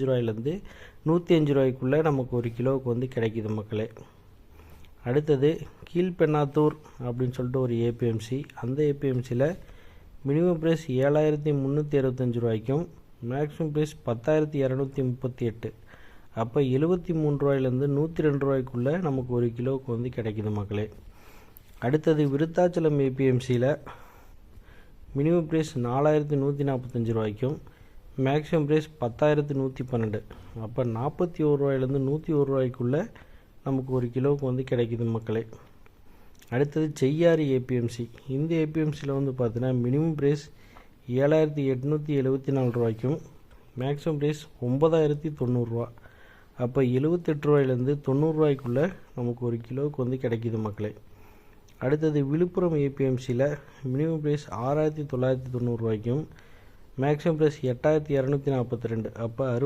தொண்ணூத்தஞ்சு ரூபாயிலேருந்து நூற்றி அஞ்சு ரூபாய்க்குள்ளே நமக்கு ஒரு கிலோவுக்கு வந்து கிடைக்கிது மக்களே. அடுத்தது கீழ்பெண்ணாத்தூர் அப்படின்னு சொல்லிட்டு ஒரு ஏபிஎம்சி அந்த ஏபிஎம்சியில் மினிமம் ப்ரைஸ் ஏழாயிரத்தி முந்நூற்றி அறுபத்தஞ்சு ரூபாய்க்கும் மேக்ஸிமம் ப்ரைஸ் பத்தாயிரத்தி இரநூத்தி முப்பத்தி எட்டு. அப்போ எழுபத்தி மூணு ரூபாயிலேருந்து நூற்றி ரெண்டு ரூபாய்க்குள்ளே நமக்கு ஒரு கிலோவுக்கு வந்து கிடைக்கிது மக்களே. அடுத்தது விருத்தாச்சலம் ஏபிஎம்சியில் மினிமம் ப்ரைஸ் நாலாயிரத்தி நூற்றி நாற்பத்தஞ்சு ரூபாய்க்கும் மேக்ஸிமம் ப்ரைஸ் பத்தாயிரத்து நூற்றி பன்னெண்டு. அப்போ நாற்பத்தி ஒரு ரூபாயிலேருந்து நூற்றி ஒரு ரூபாய்க்குள்ளே நமக்கு ஒரு கிலோவுக்கு வந்து கிடைக்கிது மக்களே. அடுத்தது செய்யாறு ஏபிஎம்சி இந்த ஏபிஎம்சியில் வந்து பார்த்தீங்கன்னா மினிமம் ப்ரைஸ் ஏழாயிரத்தி எட்நூற்றி எழுபத்தி நாலு ரூபாய்க்கும் மேக்ஸிமம் ப்ரைஸ் ஒம்பதாயிரத்தி தொண்ணூறுரூவா அப்போ எழுபத்தெட்டு ரூபாயிலேருந்து தொண்ணூறுரூவாய்க்குள்ளே நமக்கு ஒரு கிலோவுக்கு வந்து கிடைக்கிது மக்களே. அடுத்தது விழுப்புரம் ஏபிஎம்சியில் மினிமம் ப்ரைஸ் ஆறாயிரத்தி தொள்ளாயிரத்தி தொண்ணூறுரூவாய்க்கும் மேக்ஸிமம் ப்ரைஸ் எட்டாயிரத்தி இரநூத்தி நாற்பத்தி ரெண்டு. அப்போ அறு